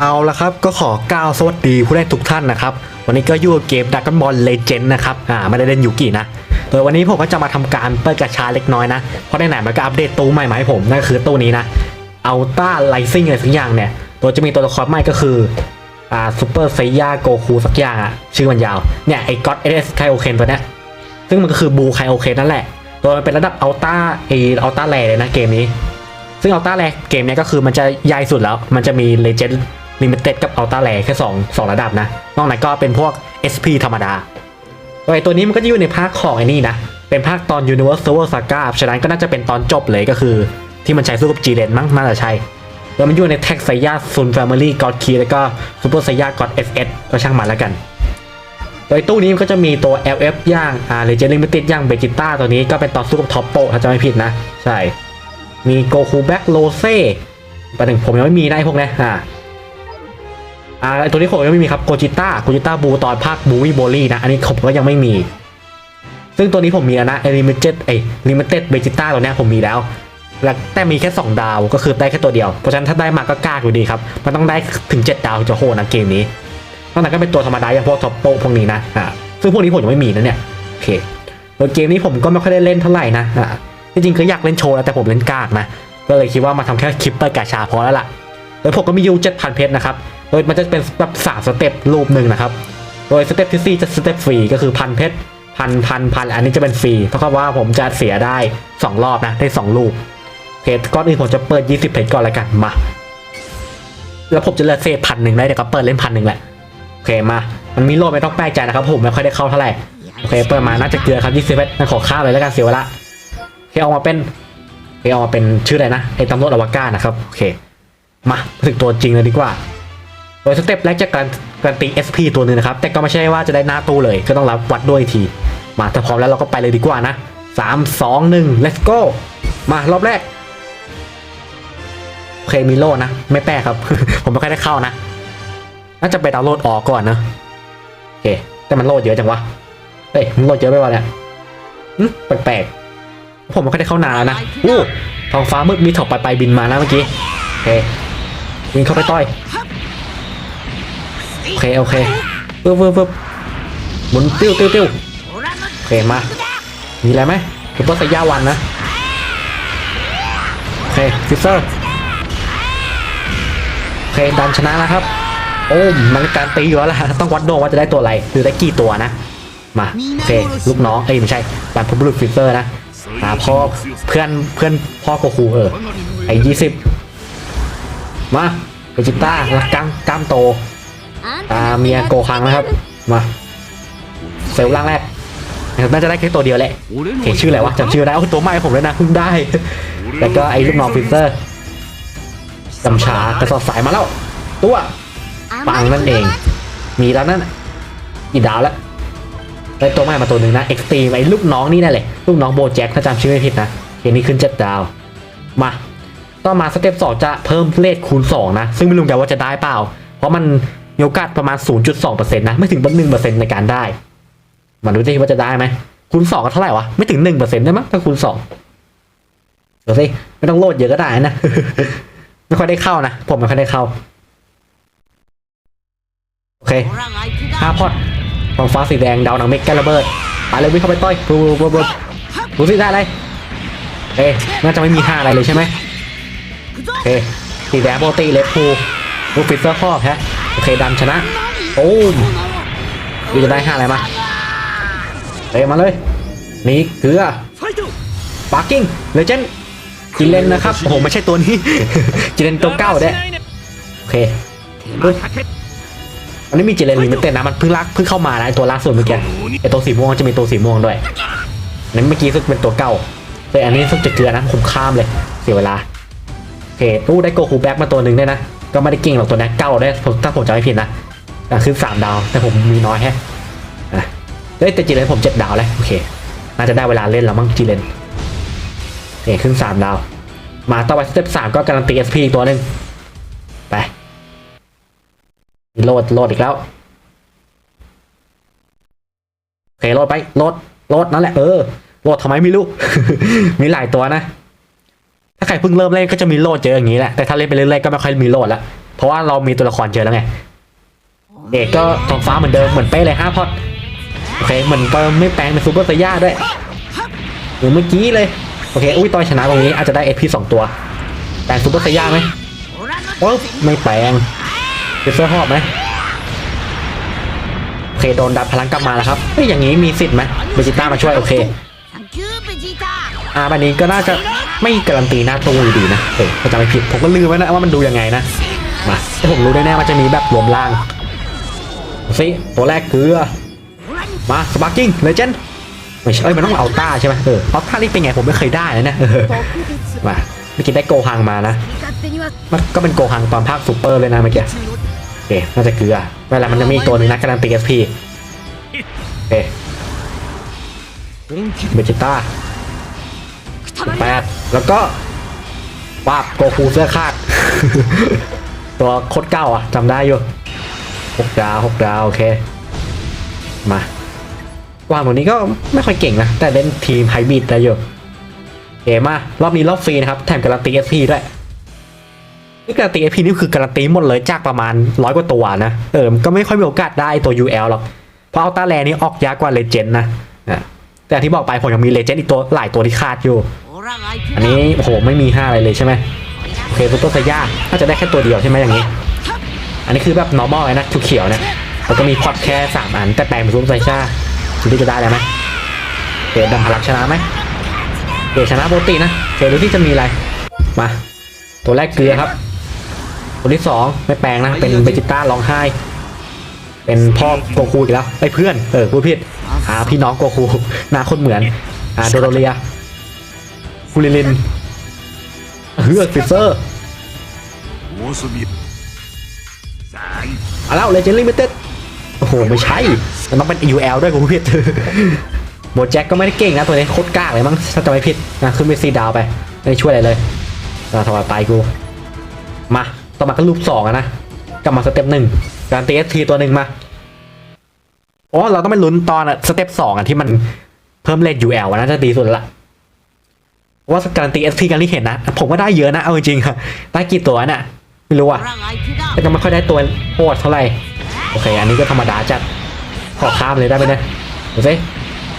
เอาละครับก็ขอกล่าวสวัสดีผู้เล่นทุกท่านนะครับ วันนี้ก็อยู่เกมดักกันบอลเลเจนด์นะครับอ่าไม่ได้เล่นยูกินะโดยวันนี้ผมก็จะมาทำการเปิดกระชาเล็กน้อยนะ เพราะไหนมันก็อัปเดตตู้ใหม่มาให้ผมนั่นก็คือตู้นี้นะเอาต้าไลซิ่งอะไรสักอย่างเนี่ยโดยจะมีตัวละครใหม่ก็คืออ่าซูเปอร์ไซย่าโกคูสักอย่างอะชื่อมันยาวเนี่ยไอ้ก็อตเอเดสไคโอเคนตัวเนี้ยซึ่งมันก็คือบูไคโอเคนนั่นแหละโดยมันเป็นระดับอัลต้าเออัลต้าแรเลยนะเกมนี้ ซึ่งอัลต้าแรเกมเนี้ยก็คือมันจะใหญ่สุดแล้ว มันจะมีเลเจนด์ ลิมิเต็ดกับอัลต้าแรแค่2 2 ระดับนะ นอกนั้นก็เป็นพวก SP ธรรมดาโดยตัวนี้มันก็จะอยู่ในภาคของไอ้นี่นะ เป็นภาคตอน Universal Saga ฉะนั้นก็น่าจะเป็นตอนจบเลยก็คือ ที่มันใช้สู้กับจีเรนมั้งน่าจะใช่แล้วมันอยู่ในแท็กไซยาซุนแฟมิลี่กอดคีแล้วก็ซูเปอร์ไซยากอด SS ก็ช่างมันแล้วกัน โดยตู้นี้มันก็จะมีตัว LF ย่างอ่าเลเจนด์ลิมิเต็ดย่างเบจิต้าตัวนี้ก็เป็นตอนสู้กับท็อปโปถ้าจะไม่ผิดนะ ใช่ มีโกคูแบ็กโลเซ่ประเด็นผมยังไม่มีนะไอ้พวกนี้อ่า อ่าตัวนี้ผมยังไม่มีครับโกจิต้าโกจิต้าบูตอนภาคบูวี่โบลี่นะ อันนี้ผมก็ยังไม่มี ซึ่งตัวนี้ผมมีแล้วนะไอ้ลิมิเต็ดไอ้ลิมิเต็ดเบจิต้าตัวนี้ผมมีแล้วแล้วแต่มีแค่ 2 ดาวก็คือได้แค่ตัวเดียว เพราะฉะนั้นถ้าได้มาก็กล้าอยู่ดีครับ มันต้องได้ถึง 7 ดาวจะโหนะเกมนี้นอกนั้นก็เป็นตัวธรรมดาอย่างพวกท็อปโปพวกนี้นะอ่าซึ่งพวกนี้ผมยังไม่มีนะเนี่ยโอเคโดยเกมนี้ผมก็ไม่ค่อยได้เล่นเท่าไหร่นะอ่าจริงๆก็อยากเล่นโชว์แล้วแต่ผมเล่นกากนะก็เลยคิดว่ามาทำแค่คลิปเปิดกาชาพอแล้วล่ะโดยผมก็มียูเจ็ดพันเพชรนะครับ โดยมันจะเป็นแบบสามสเต็ปรูปหนึ่งนะครับ โดยสเต็ปที่สี่จะสเต็ปฟรีก็คือพันเพชรพันพันพันอันนี้จะเป็นฟรีเท่ากับว่าผมจะเสียได้ 2 รอบนะได้ 2 ลูกเพจก้อนอื่นผมจะเปิด 20 เพจก่อนละกันมา แล้วผมจะเลือกเซฟพันหนึ่งได้เดี๋ยวก็เปิดเล่นพันหนึ่งแหละโอเคมา มันมีโลดไม่ต้องแปลกใจนะครับผมไม่ค่อยได้เข้าเท่าไหร่โอเคเปิดมาน่าจะเกลือครับ20เพชรงั้นขอข้ามเลยแล้วกันเสียเวลาโอเคเอามาเป็นโอเคเอามาเป็นชื่ออะไรนะไอ้ตำรวจอวกาศนะครับโอเค มาถึงตัวจริงเลยดีกว่า โดยสเต็ปแรกจะการการตี SP ตัวหนึ่งนะครับ แต่ก็ไม่ใช่ว่าจะได้หน้าตู้เลย ก็ต้องรับวัดด้วยอีกที มาถ้าพร้อมแล้วเราก็ไปเลยดีกว่านะ 3 2 1 let's go มารอบแรกโอเคมีโลดนะ ไม่แปลกครับ ผมไม่ค่อยได้เข้านะ น่าจะไปดาวน์โหลดออกก่อนนะโอเค แต่มันโหลดเยอะจังวะเฮ้ยมันโหลดเยอะไปวะเนี่ยหึแปลกๆผมไม่ค่อยได้เข้านานแล้วนะอู้ท้องฟ้ามืดมีถอกไปไปบินมานะเมื่อกี้โอเควิ่งเข้าไปต่อยโอ เคโอเคปึ๊บปึ๊บปึ๊บหมุนติ้วติ้วติ้วโอเคมา มีอะไรไหมซุปเปอร์ไซย่าวันนะ โอเคฟิสเซอร์โอเคดันชนะแล้วครับ โอ้มันการตีอยู่แล้วล่ะต้องวัดดวงว่าจะได้ตัวอะไรหรือได้กี่ตัวนะ มาโอเคลูกน้องเอ้ยไม่ใช่บันพบุรุษฟิสเซอร์นะหาพ่อเพื่อนเพื่อนพ่อโกคูเออไอ้ยี่สิบมาเวจิต้าแล้วกล้มกล้ามโต ตาเมียโกคังนะครับมาเซลล์ร่างแรกน่าจะได้แค่ตัวเดียวแหละเห็นชื่ออะไรวะจำชื่อได้เอาตัวใหม่ผมเลยนะเพิ่งได้แล้วก็ไอ้ลูกน้องฟิลเตอร์กำชากระสอบสายมาแล้วตัวปังนั่นเอง มีแล้วนั่นน่ะกี่ดาวแล้วได้ตัวใหม่มาตัวหนึ่งนะเอ็กซ์ตีไอ้ลูกน้องนี่นั่นแหละลูกน้องโบแจ็คถ้าจำชื่อไม่ผิดนะเกมนี้ขึ้นเจ็ดดาวมาต่อมาสเต็ปสองจะเพิ่มเลทคูณ 2 นะ ซึ่งไม่รู้กันว่าจะได้เปล่า เพราะมัน มีโอกาสประมาณ 0.2%นะไม่ถึง1%ในการได้มาดูสิว่าจะได้ไหมคูณ2ก็เท่าไหร่วะไม่ถึง1%ได้มั้งถ้าคูณ2เดี๋ยวสิไม่ต้องโหลดเยอะก็ได้นะ ไม่ค่อยได้เข้านะ ผมไม่ค่อยได้เข้า โอเคห้าพอดฟองฟ้าสีแดงดาวหนังเมกแกระเบิดไปเลยวิ่งเข้าไปต่อยปุ๊บปุ๊บปุ๊บดูสิได้อะไรเอ๊ะน่าจะไม่มีท่าอะไรเลยใช่ไหมโอเคสีแดงปกติเลฟูลูฟิเซอร์ข้อแฮะ โอเคดันชนะโอ้มดูจะได้ห้าอะไรมาเตะมาเลยนี่เกลือปาร์กิ้งเลเจนด์จิเลนนะครับโอ้โหไม่ใช่ตัวนี้จิเลนตัวเก้าเด้โอเคเฮ้ยอันนี้มีจิเลนลิมิเต็ดนะมันเพิ่งลากเพิ่งเข้ามานะไอ้ตัวล่าสุดเมื่อกี้ไอตัวสีม่วงจะมีตัวสีม่วงด้วยอันนี้เมื่อกี้ซึ่งเป็นตัวเก้าแต่อันนี้ซึ่งจะเกลือนะผมข้ามเลยเสียเวลาโอเคตู้ได้โกคูแบ็กมาตัวหนึ่งด้วยนะ ก็ไม่ได้เก่งหรอกตัวนี้เก้าได้ถ้าผมจำไม่ผิดนะแต่คือสามดาวแต่ผมมีน้อยแฮะอ่เฮ้ยแต่จีเลนผมเจ็ดดาวแล้วโอเคน่าจะได้เวลาเล่นแล้วมั้งจีเลนโอเคขึ้นสามดาว มาต่อไปสเต็ปสามก็การันตีเอสพีอีกตัวหนึ่งไปโหลดโหลดอีกแล้วโอเคโหลดไปโหลดโหลดนั่นแหละเออโหลดทำไมไม่รู้ มีหลายตัวนะาใครเพิ่งเริ่มเล่นก็จะมีโหลดเยอะอย่างนี้แหละ แต่ถ้าเล่นไปเรื่อยๆก็ไม่ค่อยมีโหลดละ เพราะว่าเรามีตัวละครเจอแล้วไง เอกก็ทองฟ้าเหมือนเดิมเหมือนเป๊ะเลยห้าพอดโอเคเหมือนเติมไม่แปลงเป็นซูเปอร์ไซย่าด้วยเหมือนเมื่อกี้เลย โอเค อุ้ยตอนชนะตรงนี้อาจจะได้เอพีสองตัว แปลงซูเปอร์ไซย่าไหมโอ้ไม่แปลงเป็นเสื้อหอบไหมโอเคโดนดับพลังกลับมาแล้วครับเฮ้ยอย่างนี้มีสิทธิ์ไหมเบจิต้ามาช่วยโอเค อาแบบนี้ก็น่าจะไม่การันตีหน้าตู้ดีนะเออถ้าจะไม่ผิดผมก็ลืมไว้นะว่ามันดูยังไงนะมาแต่ผมรู้ได้แน่ๆว่าจะมีแบบรวมล่างสิตัวแรกคือมาสปาร์กิ้งเลเจนด์ไม่ใช่เอ้ยมันต้องเอาต้าใช่ไหมเออเอาต้านี่เป็นไงผมไม่เคยได้นะเนี่มาเมื่อกี้ได้โกฮังมานะมันก็เป็นโกฮังตอนภาคซูเปอร์เลยนะเมื่อกี้โอเคน่าจะเกลือเวลามันจะมีตัวนึงนะการันตีเอสพีเอเบจิต้า แปดแล้วก็ปาบโกคูเสื้อคาด ตัวโคตรเก่าอะจำได้อยู่หกดาวหกดาวโอเค มาวางตัวนี้ก็ไม่ค่อยเก่งนะ แต่เล่นทีมไฮบริดได้อยู่เกมมารอบนี้รอบฟรีนะครับ แถมการันตีเอสพีด้วยนี่การันตีเอสพีนี่คือการันตีหมดเลยจากประมาณร้อยกว่าตัวนะ เออก็ไม่ค่อยมีโอกาสได้ตัว UL หรอก เพราะเอาลตาแลนี่ออกยากกว่าเลเจนด์นะแต่ที่บอกไปผมยังมีเลเจนด์อีกตัวหลายตัวที่คาดอยู่ อันนี้โอ้โหไม่มีห้าอะไรเลยใช่ไหมโอเคซุปเปอร์ไซย่าน่าจะได้แค่ตัวเดียวใช่ไหมอย่างนี้ อันนี้คือแบบ normal เลยนะเขียวนี่ยแล้วก็มีพอดแค่สามอัน แต่แปลงเป็นซุปไซย่าคุณที่จะได้แล้วไหมเกดดำพลังชนะไหมเกดชนะโปรตีนะเกดดูที่จะมีอะไรมาตัวแรกเกลือครับ ตัวที่สองไม่แปลงนะ เป็นเบจิต้าร้องไห้ เป็นพ่อโกคูอีกแล้วไอ้เพื่อน เออพูดผิดหาพี่น้องโกคูหน้าคนเหมือนอ่าโดโดเรีย คูลิลินเฮือกฟิเซอร์โมสมิสายเอาแล้วเลเจนด์ลิมิเต็ดโอ้โห ไม่ใช่ มันต้องเป็น UL ด้วยกูผิดโบแจ็คก็ไม่ได้เก่งนะตัวนี้โคตรกล้าเลยมั้งถ้าจะไม่ผิดนะขึ้นไปซีดาวไป ไม่ได้ช่วยอะไรเลยเราถวายไปกู มาต่อมาก็รูปสองอะนะกลับมาสเต็ปหนึ่งการตีเอสทีตัวหนึ่งมาอ๋อเราต้องไปลุ้นตอนอะสเต็ปสองอะที่มันเพิ่มเลท UL อะน่าจะดีสุดละเพราะ ว่าการนตีเอสพีกันที่เห็นนะ ผมก็ได้เยอะนะ เอาจริงอะได้กี่ตัวน่ะ ไม่รู้อะแต่ก็ไม่ค่อยได้ตัวโหดเท่าไหร่ โอเค อันนี้ก็ธรรมดาจัดขอข้ามเลยได้ไหมเนี่ยดูสิ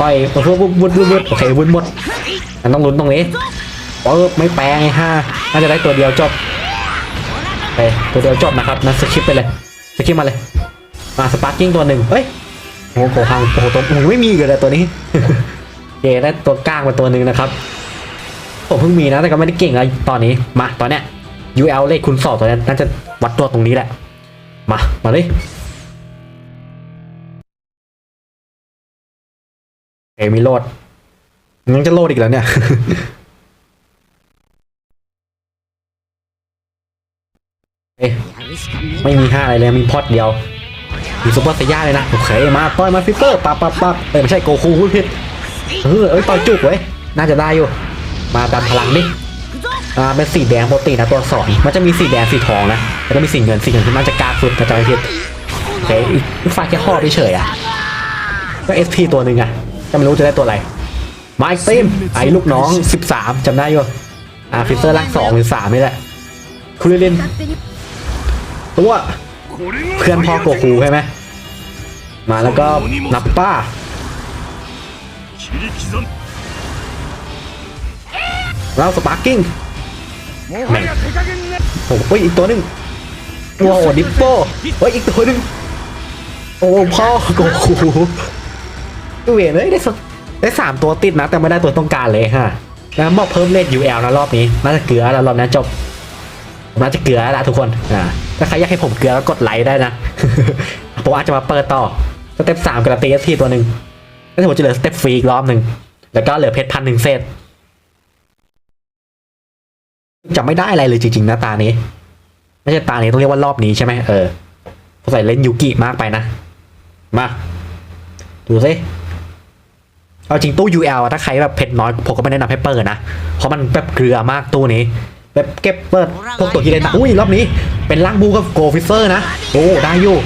ปล่อยวุ้นวุ้นวุ้นวุ้นโอเควุ้นหมดมันต้องลุ้นตรงนี้เออไม่แปลงไงฮะน่าจะได้ตัวเดียวจบไปตัวเดียวจบนะครับนั่นสกิปไปเลยสกิปมาเลย มาสปาร์กิ้งตัวหนึ่งเฮ้ยโอ้โหโกหังโอ้โหตัวไม่มีเลยตัวนี้เจได้ตัวก้างมาตัวหนึ่งนะครับ ผมเพิ่งมีนะแต่ก็ไม่ได้เก่งอะไรตอนนี้มาตอนเนี้ย UL เลขคุณสอบตอนนี้น่าจะวัดตัวตรงนี้แหละ มามาเลยเอมีโลดยังจะโลดอีกแล้วเนี่ยเอ๊ะไม่มีห้าอะไรเลยมีพอดเดียวมีซุปเปอร์สย่าเลยนะโอเคมาต่อยมาฟิเตอร์ปับปับปับเอ้ยไม่ใช่โกคูพูดผิดเออเอ้ยต่อยจุกเว้ยน่าจะได้อยู่ มาดันพลังดิอ่าเป็นสีแดงปกตินะตัวสอนมันจะมีสีแดงสีทองนะแล้วก็มีสีเงินสีเงินที่มันจะกล้าสุดแต่จะไม่พิดเฮ้ยอีกฝ่ายแค่หอเฉยอะก็เอสพีตัวหนึ่งอะจะไม่รู้จะได้ตัวอะไรมาอีกติมไอ้ลูกน้อง 13 จำได้อยู่อ่าฟิเซอร์รักสองหรือสามนี่แหละคุณเลินตัวเพื่อนพ่อโกคูใช่ไหมมาแล้วก็นับป้า เราสปาร์กิ้งแม่โอ้ยอีกตัวหนึ่งโอ้โหดิปโป้เฮ้ยอีกตัวหนึ่งโอ้พ่อโอ้โหเวียนเลยได้ได้สามตัวติดนะ แต่ไม่ได้ตัวต้องการเลยฮะแล้วมอบเพิ่มเลทอลนะรอบนี้น่าจะเกลือแล้วรอบนี้จบน่าจะเกลือแล้วทุกคนอ่าถ้าใครอยากให้ผมเกลือก็กดไลค์ได้นะผมอาจจะมาเปิดต่อสเต็ปสามกับตีเอสทีตัวหนึ่งแล้วผมจะเหลือสเต็ปฟรีอีกรอบหนึ่งแล้วก็เหลือเพชรพันหนึ่งเศษ จะไม่ได้อะไรเลยจริงๆนะตานี้ ไม่ใช่ตานี้ต้องเรียกว่ารอบนี้ใช่ไหมเออผมใส่เล่นยูกิมากไปนะ มา ดูสิเอาจริงตู้ UL อะถ้าใครแบบเผ็ดน้อยผมก็ไม่แนะนำให้เปิดนะ เพราะมันแบบเกลือมากตู้นี้ แบบเก็บเปิดพวกตัวที่เล่นนะอุ้ยรอบนี้เป็นล่างบูกับโกฟิเซอร์นะ โอ้ได้อยู่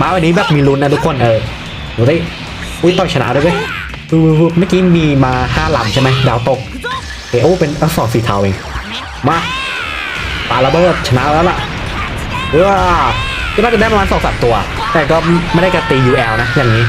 มาวันนี้แบบมีลุ้นนะทุกคนเออดูสิอุ้ยต่อยชนะด้วยเว้ยดูเมื่อกี้มีมาห้าลำใช่ไหมดาวตกเอโอเป็นอักษรสีเทาเอง มาปาระเบิดชนะแล้วล่ะเออก็น่าจะได้ประมาณสองสามตัว แต่ก็ไม่ได้การตี UL นะ อย่างนี้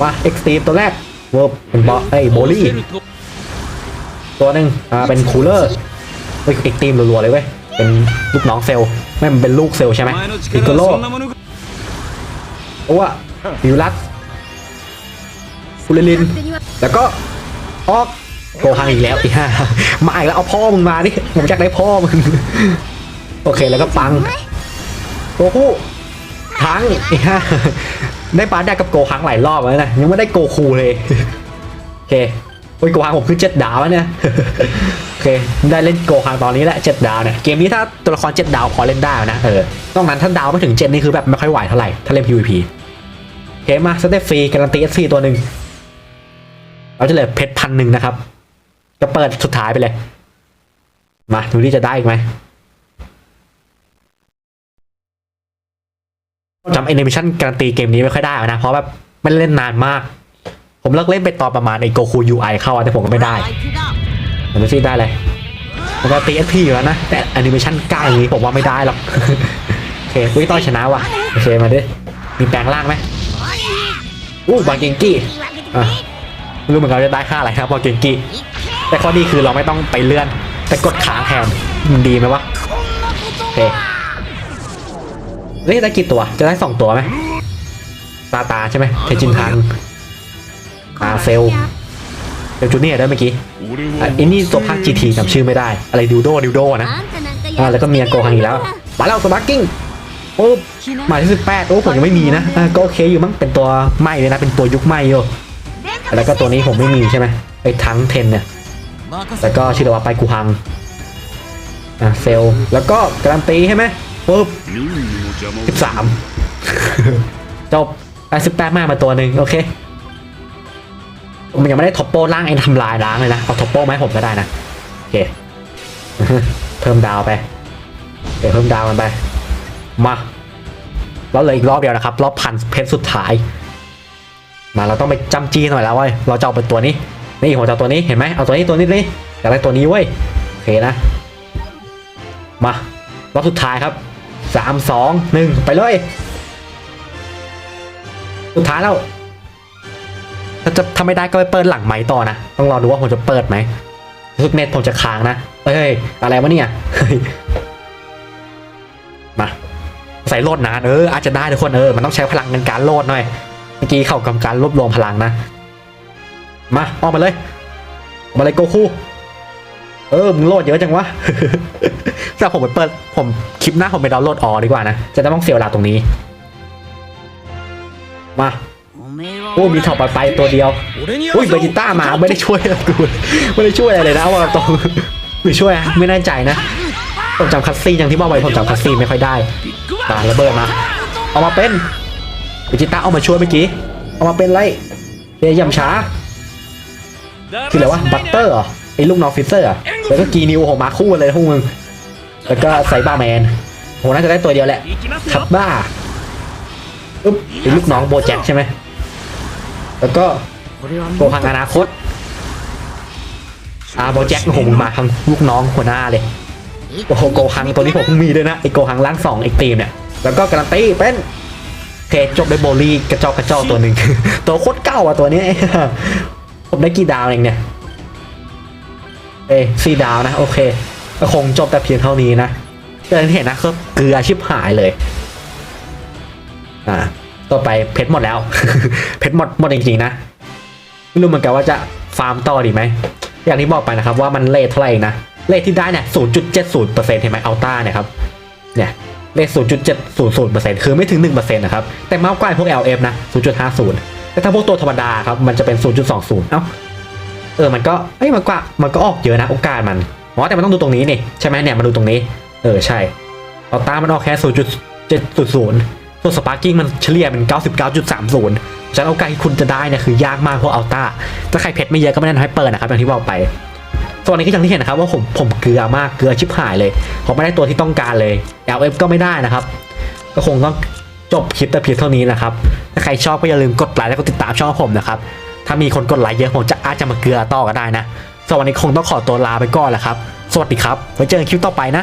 ว่าเอ็กซ์ตีตัวแรกเวิร์บเป็นบอไอ้โบลี่ ตัวหนึ่งอ่าเป็นคูลเลอร์เฮ้ยอีกทีมรัวๆเลยเว้ย เป็นลูกน้องเซลล์ไม่มันเป็นลูกเซลล์ใช่ไหมพิกโกโลโอ้วฟิวลัสฟูเลลิน แล้วก็ออก โกฮังอีกแล้วอีห้ามาอีกแล้วเอาพ่อมึงมาดิผมอยากได้พ่อมึงโอเคแล้วก็ปังโกคูทั้งอีห้าได้ปาได้กับโกฮังหลายรอบแล้วนะยังไม่ได้โกคูเลยโอเคโอ้ยโกฮังผมคือเจ็ดดาวแล้วเนี่ยโอเคได้เล่นโกฮังตอนนี้แหละเจ็ดดาวเนี่ยเกมนี้ถ้าตัวละครเจ็ดดาวพอเล่นได้นะเออต้องนั้นถ้าดาวไม่ถึงเจ็ดนี่คือแบบไม่ค่อยไหวเท่าไหร่ถ้าเล่น PVP โอเคมาสเตปฟรีการันตี SC ตัวหนึ่งเราจะเหลือเพชรพันหนึ่งนะครับ จะเปิดสุดท้ายไปเลย มาดูที่จะได้อีกไหมจำแอนิเมชันการันตีเกมนี้ไม่ค่อยได้นะ เพราะแบบไม่เล่นนานมาก ผมเลิกเล่นไปตอนประมาณไอโกคูยูไอเข้าแต่ผมก็ไม่ได้ไม่ซีได้เลยมันก็ตีเอพีอยู่แล้วนะ แต่แอนิเมชันใกล้อย่างนี้ผมว่าไม่ได้หรอก โอเควิต้อยชนะว่ะ โอเคมาดิ มีแปลงร่างไหมอู้บางเกงกี้อะรู้เหมือนกันจะได้ค่าอะไรครับบางเกงกี้ แต่ข้อดีคือเราไม่ต้องไปเลื่อน แต่กดค้างแทนมันดีไหมวะโอเคเฮ้ยได้กี่ตัวจะได้สองตัวไหมตาตาใช่ไหมเทจินทังอาเซลเซลจูเนียร์ได้วยเมื่อกี้อะไอ้นี่ตัวภาค GT จำชื่อไม่ได้ อะไรดิวโดดิวโดนะอ่าแล้วก็เมียโกฮังอีกแล้วมาแล้วสมาร์กิ้งปุ๊บมาที่สิบแปดโอ้ผมยังไม่มีนะอ่าก็โอเคอยู่มั้งเป็นตัวใหม่เลยนะเป็นตัวยุคใหม่อยู่แล้วก็ตัวนี้ผมไม่มีใช่ไหมไอ้ทั้งเทนเนี่ย แล้วก็ชิรวัตไปกูฮังอะเซลแล้วก็การันตีใช่ไหมปุ๊บสิบสามจบแปดสิบแปดมากมาตัวหนึ่งโอเคมันยังไม่ได้ท็อปโป้ล่างไอ้ทำลายล้างเลยนะเอาท็อปโป้ไหมผมก็ได้นะโอเคเพิ่มดาวไปเดี๋ยวเพิ่มดาวมันไปมาเราเหลืออีกรอบเดียวนะครับ รอบพันเพชรสุดท้าย มาเราต้องไปจำจีหน่อยแล้วเว้ยเราจะเอาเป็นตัวนี้ นี่ผมจะตัวนี้เห็นไหมเอาตัวนี้ตัวนี้นี่อยากได้ตัวนี้เว้ยโอเคนะ มารอบสุดท้ายครับสามสองหนึ่งไปเลย สุดท้ายแล้วถ้าจะทำไม่ได้ก็ไปเปิดหลังไม้ต่อนะ ต้องรอดูว่าผมจะเปิดไหมรู้สึกเน็ตผมจะค้างนะเฮ้ยอะไรวะเนี่ยมาใส่โลดนานเอออาจจะได้ทุกคนเออมันต้องใช้พลังในการโลดหน่อยเมื่อกี้เข้ากับการรวบรวมพลังนะ มาออกมาเลยออกมาเลยโกคูเออมึงโหลดเยอะจังวะแต่ผมไปเปิดผมคลิปหน้าผมไปดาวน์โหลดออดีกว่านะ จะได้ต้องเสียเวลาตรงนี้ มาโอ้มีถอดไปไปตัวเดียวอุ้ยเบจิต้ามาไม่ได้ช่วยกูไม่ได้ช่วยอะไรเลยนะว่าตรงหรือช่วยไม่แน่ใจนะผมจำคัสซี่อย่างที่บอกไว้ผมจำคัสซี่ไม่ค่อยได้ตาระเบิดมาเอามาเป็นเบจิต้าเอามาช่วยเมื่อกี้เอามาเป็นไรเย่ยำช้า คืออะไรวะบัตเตอร์เหรอไอ้ลูกน้องฟิสเซอร์ แล้วก็กีนิวโหมาคู่เลยพวกมึง แล้วก็ไซบ้าแมนโหน่าจะได้ตัวเดียวแหละทับบ้าอึ๊บไอ้ลูกน้องโบแจ็คใช่ไหมแล้วก็โกหังอนาคตอาโบแจ็คโหมาทางลูกน้องหัวหน้าเลยโอ้โหโกหังตัวนี้ผมมีด้วยนะไอโกหังล้างสองไอตีมเนี่ยแล้วก็การันตีเป็นเพจจบด้วยโบลีกระจอกกระจอกตัวหนึ่งตัวโคตรเก่าอะตัวนี้ ผมได้กี่ดาวเองเนี่ยเอ้สี่ดาวนะ โอเคก็คงจบแต่เพียงเท่านี้นะก็อเห็นนะก็เกลือชิบหายเลย อ่า ต่อไปเพชรหมดแล้ว เพชรหมดหมดจริงๆนะไม่รู้เหมือนกันว่าจะฟาร์มต่อดีไหม อย่างที่บอกไปนะครับ ว่ามันเลทเท่าไหร่นะ เลทที่ได้เนี่ย0.70%เจ็ดศูนย์เปอร์เซ็นต์เห็นไหมอัลต้าเนี่ยครับ เนี่ยเลท0.700%คือไม่ถึง1%นต์นะครับ แต่มากกว่าพวก LF นะ0.50 แต่ถ้าพวกตัวธรรมดาครับมันจะเป็น 0.20 เอ้าเออมันก็เอ้ยมันก็มันก็ออกเยอะนะโอกาสมันอ๋อแต่มันต้องดูตรงนี้นี่ใช่ไหมเนี่ยมาดูตรงนี้ เออใช่อัลต้ามันออกแค่ 0.700ส่วนสปาร์กิ้งมันเฉลี่ยเป็น 99.30ฉะนั้นโอกาสที่คุณจะได้เนี่ยคือยากมากเพราะอัลต้าถ้าใครเพชรไม่เยอะก็ไม่แนะนำให้เปิดนะครับอย่างที่บอกไปส่วนนี้ก็อย่างที่เห็นนะครับว่าผมผมเกลือมากเกลือชิบหายเลยผมไม่ได้ตัวที่ต้องการเลย LF ก็ไม่ได้นะครับ ก็คงต้องจบคลิปแต่เพียงเท่านี้นะครับ ถ้าใครชอบก็อย่าลืมกดไลค์และกดติดตามช่องผมนะครับ ถ้ามีคนกดไลค์เยอะผมจะอาจจะมาเกลือต่อก็ได้นะสำหรับวันนี้คงต้องขอตัวลาไปก่อนแหละครับ สวัสดีครับ ไว้เจอกันคลิปต่อไปนะ